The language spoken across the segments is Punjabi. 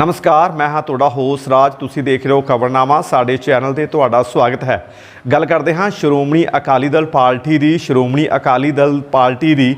ਨਮਸਕਾਰ, ਮੈਂ ਹਾਂ ਤੁਹਾਡਾ ਹੋਸ ਰਾਜ। ਤੁਸੀਂ ਦੇਖ ਰਹੇ ਹੋ ਖਬਰਨਾਮਾ। ਸਾਡੇ ਚੈਨਲ ਤੇ ਤੁਹਾਡਾ ਸਵਾਗਤ ਹੈ। ਗੱਲ ਕਰਦੇ ਹਾਂ ਸ਼੍ਰੋਮਣੀ ਅਕਾਲੀ ਦਲ ਪਾਰਟੀ ਦੀ। ਸ਼੍ਰੋਮਣੀ ਅਕਾਲੀ ਦਲ ਪਾਰਟੀ ਦੀ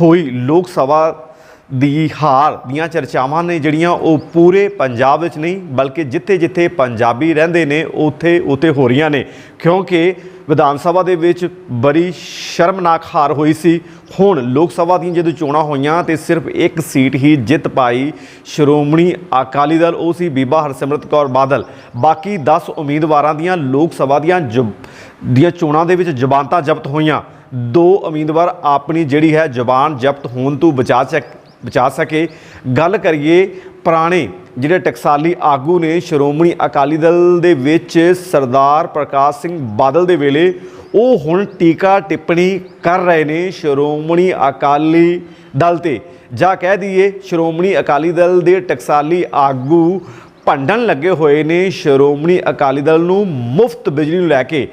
ਹੋਈ ਲੋਕ ਸਭਾ ਦੀ ਹਾਰ ਦੀਆਂ ਚਰਚਾਵਾਂ ਨੇ ਜਿਹੜੀਆਂ ਉਹ ਪੂਰੇ ਪੰਜਾਬ ਵਿੱਚ ਨਹੀਂ, ਬਲਕਿ ਜਿੱਥੇ-ਜਿੱਥੇ ਪੰਜਾਬੀ ਰਹਿੰਦੇ ਨੇ ਉੱਥੇ ਉੱਥੇ ਹੋ ਰਹੀਆਂ ਨੇ। ਕਿਉਂਕਿ ਵਿਧਾਨ ਸਭਾ ਦੇ ਵਿੱਚ ਬੜੀ ਸ਼ਰਮਨਾਕ ਹਾਰ ਹੋਈ ਸੀ। ਹੁਣ ਲੋਕ ਸਭਾ ਦੀਆਂ ਜਦੋਂ ਚੋਣਾਂ ਹੋਈਆਂ ਤੇ ਸਿਰਫ ਇੱਕ ਸੀਟ ਹੀ ਜਿੱਤ ਪਾਈ ਸ਼੍ਰੋਮਣੀ ਅਕਾਲੀ ਦਲ, ਉਹ ਸੀ ਬੀਬਾ ਹਰਸਿਮਰਤ ਕੌਰ ਬਾਦਲ। ਬਾਕੀ 10 ਉਮੀਦਵਾਰਾਂ ਦੀਆਂ ਲੋਕ ਸਭਾ ਦੀਆਂ ਜਬ- ਦੀਆਂ ਚੋਣਾਂ ਦੇ ਵਿੱਚ ਜ਼ਬਾਨਤਾਂ ਜ਼ਬਤ ਹੋਈਆਂ। ਦੋ ਉਮੀਦਵਾਰ ਆਪਣੀ ਜਿਹੜੀ ਹੈ ਜ਼ਬਾਨ ਜ਼ਬਤ ਹੋਣ ਤੋਂ ਬਚਾ ਸਕ, ਬਚਾ ਸਕੇ। ਗੱਲ ਕਰੀਏ ਪੁਰਾਣੇ ਜਿਹੜੇ ਟਕਸਾਲੀ ਆਗੂ ਨੇ, ਸ਼੍ਰੋਮਣੀ ਅਕਾਲੀ ਦਲ ਦੇ ਵਿੱਚ ਸਰਦਾਰ ਪ੍ਰਕਾਸ਼ ਸਿੰਘ ਬਾਦਲ ਦੇ ਵੇਲੇ, ਉਹ ਹੁਣ ਟੀਕਾ ਟਿੱਪਣੀ ਕਰ ਰਹੇ ਨੇ ਸ਼੍ਰੋਮਣੀ ਅਕਾਲੀ ਦਲ ਤੇ। ਜਾਂ ਕਹਿ ਦਈਏ, ਸ਼੍ਰੋਮਣੀ ਅਕਾਲੀ ਦਲ ਦੇ ਟਕਸਾਲੀ ਆਗੂ ਭੰਡਣ ਲੱਗੇ ਹੋਏ ਨੇ ਸ਼੍ਰੋਮਣੀ ਅਕਾਲੀ ਦਲ ਨੂੰ ਮੁਫਤ ਬਿਜਲੀ ਨੂੰ ਲੈ ਕੇ।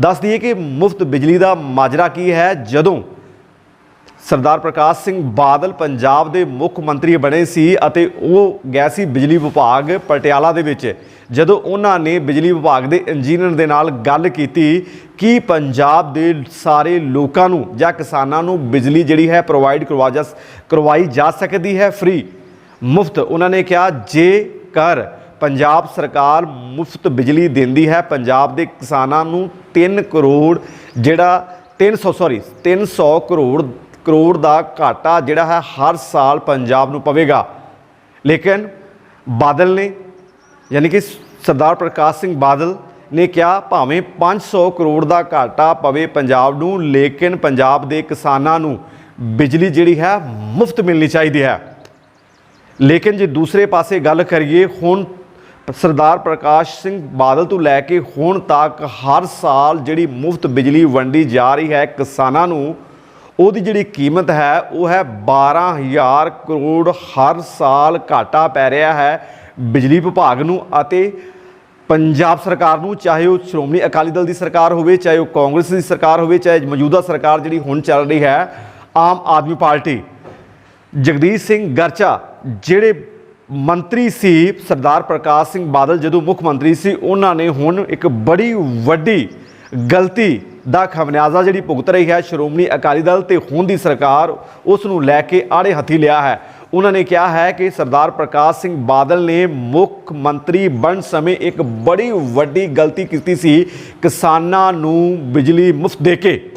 ਦੱਸ ਦਈਏ ਕਿ ਮੁਫਤ ਬਿਜਲੀ ਦਾ ਮਾਜਰਾ ਕੀ ਹੈ? ਜਦੋਂ ਸਰਦਾਰ ਪ੍ਰਕਾਸ਼ ਸਿੰਘ ਬਾਦਲ ਪੰਜਾਬ ਦੇ ਮੁੱਖ ਮੰਤਰੀ ਬਣੇ ਸੀ ਅਤੇ ਉਹ ਗਿਆ ਸੀ ਬਿਜਲੀ ਵਿਭਾਗ ਪਟਿਆਲਾ ਦੇ ਵਿੱਚ। ਜਦੋਂ ਉਹਨਾਂ ਨੇ ਬਿਜਲੀ ਵਿਭਾਗ ਦੇ ਇੰਜੀਨੀਅਰ ਦੇ ਨਾਲ ਗੱਲ ਕੀਤੀ, ਕਿ ਪੰਜਾਬ ਦੇ ਸਾਰੇ ਲੋਕਾਂ ਨੂੰ ਜਾਂ ਕਿਸਾਨਾਂ ਨੂੰ ਬਿਜਲੀ ਜਿਹੜੀ ਹੈ ਪ੍ਰੋਵਾਈਡ ਕਰਵਾ ਜਾ ਕਰਵਾਈ ਜਾ ਸਕਦੀ ਹੈ ਫ੍ਰੀ ਮੁਫਤ, ਉਹਨਾਂ ਨੇ ਕਿਹਾ, ਜੇਕਰ ਪੰਜਾਬ ਸਰਕਾਰ ਮੁਫਤ ਬਿਜਲੀ ਦਿੰਦੀ ਹੈ, ਪੰਜਾਬ ਦੇ ਕਿਸਾਨਾਂ ਨੂੰ 3 ਕਰੋੜ ਜਿਹੜਾ 300 ਸੌਰੀ 300 ਕਰੋੜ ਕਰੋੜ ਦਾ ਘਾਟਾ ਜਿਹੜਾ ਹੈ ਹਰ ਸਾਲ ਪੰਜਾਬ ਨੂੰ ਪਵੇਗਾ। ਲੇਕਿਨ ਬਾਦਲ ਨੇ, ਯਾਨੀ ਕਿ ਸਰਦਾਰ ਪ੍ਰਕਾਸ਼ ਸਿੰਘ ਬਾਦਲ ਨੇ ਕਿਹਾ, ਭਾਵੇਂ 500 ਕਰੋੜ ਦਾ ਘਾਟਾ ਪਵੇ ਪੰਜਾਬ ਨੂੰ, ਲੇਕਿਨ ਪੰਜਾਬ ਦੇ ਕਿਸਾਨਾਂ ਨੂੰ ਬਿਜਲੀ ਜਿਹੜੀ ਹੈ ਮੁਫਤ ਮਿਲਣੀ ਚਾਹੀਦੀ ਹੈ। ਲੇਕਿਨ ਜੇ ਦੂਸਰੇ ਪਾਸੇ ਗੱਲ ਕਰੀਏ, ਹੁਣ ਸਰਦਾਰ ਪ੍ਰਕਾਸ਼ ਸਿੰਘ ਬਾਦਲ ਤੋਂ ਲੈ ਕੇ ਹੁਣ ਤੱਕ ਹਰ ਸਾਲ ਜਿਹੜੀ ਮੁਫਤ ਬਿਜਲੀ ਵੰਡੀ ਜਾ ਰਹੀ ਹੈ ਕਿਸਾਨਾਂ ਨੂੰ ਉਹਦੀ ਜਿਹੜੀ ਕੀਮਤ ਹੈ, ਉਹ ਹੈ 12000 ਕਰੋੜ ਹਰ ਸਾਲ ਘਾਟਾ ਪੈ ਰਿਹਾ ਹੈ ਬਿਜਲੀ ਵਿਭਾਗ ਨੂੰ ਅਤੇ ਪੰਜਾਬ ਸਰਕਾਰ ਨੂੰ, ਚਾਹੇ ਉਹ ਸ਼੍ਰੋਮਣੀ ਅਕਾਲੀ ਦਲ ਦੀ ਸਰਕਾਰ ਹੋਵੇ, ਚਾਹੇ ਉਹ ਕਾਂਗਰਸ ਦੀ ਸਰਕਾਰ ਹੋਵੇ, ਚਾਹੇ ਮੌਜੂਦਾ ਸਰਕਾਰ ਜਿਹੜੀ ਹੁਣ ਚੱਲ ਰਹੀ ਹੈ, ਆਮ ਆਦਮੀ ਪਾਰਟੀ ਜਗਦੀਸ਼ ਸਿੰਘ ਗਰਚਾ, ਜਿਹੜੇ ਮੰਤਰੀ ਸੀ ਸਰਦਾਰ ਪ੍ਰਕਾਸ਼ ਸਿੰਘ ਬਾਦਲ, ਜਦੋਂ ਮੁੱਖ ਮੰਤਰੀ ਸੀ, ਉਹਨਾਂ ਨੇ ਹੁਣ ਇੱਕ ਬੜੀ ਵੱਡੀ ਗਲਤੀ ਦਾ ਖਮਿਆਜ਼ਾ ਜਿਹੜੀ ਭੁਗਤ ਰਹੀ ਹੈ, ਸ਼੍ਰੋਮਣੀ ਅਕਾਲੀ ਦਲ ਤੇ ਹੁਣ ਦੀ ਸਰਕਾਰ ਉਸ ਨੂੰ ਲੈ ਕੇ ਆੜੇ ਹੱਥੀ ਲਿਆ ਹੈ। ਉਹਨਾਂ ਨੇ ਕਿਹਾ ਹੈ ਕਿ ਸਰਦਾਰ ਪ੍ਰਕਾਸ਼ ਸਿੰਘ ਬਾਦਲ ਨੇ ਮੁੱਖ ਮੰਤਰੀ ਬਣ ਸਮੇਂ ਇੱਕ ਬੜੀ ਵੱਡੀ ਗਲਤੀ ਕੀਤੀ ਸੀ, ਕਿਸਾਨਾਂ ਨੂੰ ਬਿਜਲੀ ਮੁਫਤ ਦੇ ਕੇ।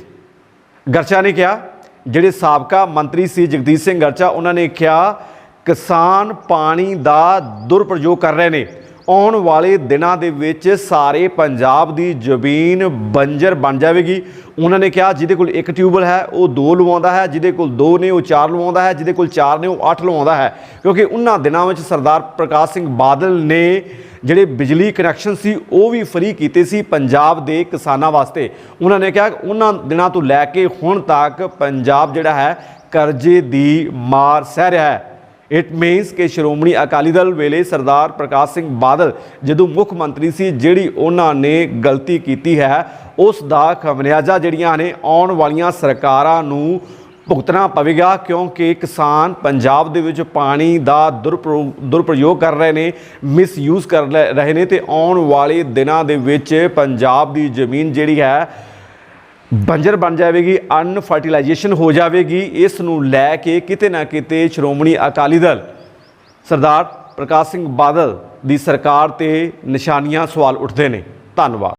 ਗਰਚਾ ਨੇ ਕਿਹਾ, ਜਿਹੜੇ ਸਾਬਕਾ ਮੰਤਰੀ ਸੀ ਜਗਦੀਸ਼ ਸਿੰਘ ਗਰਚਾ, ਉਹਨਾਂ ਨੇ ਕਿਹਾ, ਕਿਸਾਨ ਪਾਣੀ ਦਾ ਦੁਰਪ੍ਰਯੋਗ ਕਰ ਰਹੇ ਨੇ। ਆਉਣ ਵਾਲੇ ਦਿਨਾਂ ਦੇ ਵਿੱਚ ਸਾਰੇ ਪੰਜਾਬ ਦੀ ਜ਼ਮੀਨ ਬੰਜਰ ਬਣ ਜਾਵੇਗੀ। ਉਹਨਾਂ ਨੇ ਕਿਹਾ, ਜਿਹਦੇ ਕੋਲ ਇੱਕ ਟਿਊਬਲ ਹੈ, ਉਹ ਦੋ ਲਵਾਉਂਦਾ ਹੈ, ਜਿਹਦੇ ਕੋਲ ਦੋ ਨੇ, ਉਹ ਚਾਰ ਲਵਾਉਂਦਾ ਹੈ, ਜਿਹਦੇ ਕੋਲ ਚਾਰ ਨੇ, ਉਹ ਅੱਠ ਲਵਾਉਂਦਾ ਹੈ। ਕਿਉਂਕਿ ਉਹਨਾਂ ਦਿਨਾਂ ਵਿੱਚ ਸਰਦਾਰ ਪ੍ਰਕਾਸ਼ ਸਿੰਘ ਬਾਦਲ ਨੇ ਜਿਹੜੇ ਬਿਜਲੀ ਕਨੈਕਸ਼ਨ ਸੀ, ਉਹ ਵੀ ਫ੍ਰੀ ਕੀਤੇ ਸੀ ਪੰਜਾਬ ਦੇ ਕਿਸਾਨਾਂ ਵਾਸਤੇ। ਉਹਨਾਂ ਨੇ ਕਿਹਾ, ਉਹਨਾਂ ਦਿਨਾਂ ਤੋਂ ਲੈ ਕੇ ਹੁਣ ਤੱਕ ਪੰਜਾਬ ਜਿਹੜਾ ਹੈ ਕਰਜ਼ੇ ਦੀ ਮਾਰ ਸਹਿ ਰਿਹਾ ਹੈ। ਇਟ ਮੀਨਸ ਕਿ ਸ਼੍ਰੋਮਣੀ ਅਕਾਲੀ ਦਲ ਵੇਲੇ ਸਰਦਾਰ ਪ੍ਰਕਾਸ਼ ਸਿੰਘ ਬਾਦਲ, ਜਦੋਂ ਮੁੱਖ ਮੰਤਰੀ ਸੀ, ਜਿਹੜੀ ਉਹਨਾਂ ਨੇ ਗਲਤੀ ਕੀਤੀ ਹੈ, ਉਸ ਦਾ ਖਮਨਿਆਜ਼ਾ ਜਿਹੜੀਆਂ ਨੇ ਆਉਣ ਵਾਲੀਆਂ ਸਰਕਾਰਾਂ ਨੂੰ ਭੁਗਤਣਾ ਪਵੇਗਾ, ਕਿਉਂਕਿ ਕਿਸਾਨ ਪੰਜਾਬ ਦੇ ਵਿੱਚ ਪਾਣੀ ਦਾ ਦੁਰਪ੍ਰਯੋਗ ਦੁਰਪ੍ਰਯੋਗ ਕਰ ਰਹੇ ਨੇ, ਮਿਸਯੂਜ਼ ਕਰ ਲੈ- ਰਹੇ ਨੇ ਤੇ ਆਉਣ ਵਾਲੇ ਦਿਨਾਂ ਦੇ ਵਿੱਚ ਪੰਜਾਬ ਦੀ ਜ਼ਮੀਨ ਜਿਹੜੀ ਹੈ ਬੰਜਰ ਬਣ ਜਾਵੇਗੀ ਅਨਫਰਟੀਲਾਈਜੇਸ਼ਨ ਹੋ ਜਾਵੇਗੀ ਇਸ ਨੂੰ ਲੈ ਕੇ ਕਿਤੇ ਨਾ ਕਿਤੇ ਸ਼੍ਰੋਮਣੀ ਅਕਾਲੀ ਦਲ ਸਰਦਾਰ ਪ੍ਰਕਾਸ਼ ਸਿੰਘ ਬਾਦਲ ਦੀ ਸਰਕਾਰ ਤੇ ਨਿਸ਼ਾਨੀਆਂ ਸਵਾਲ ਉੱਠਦੇ ਨੇ। ਧੰਨਵਾਦ।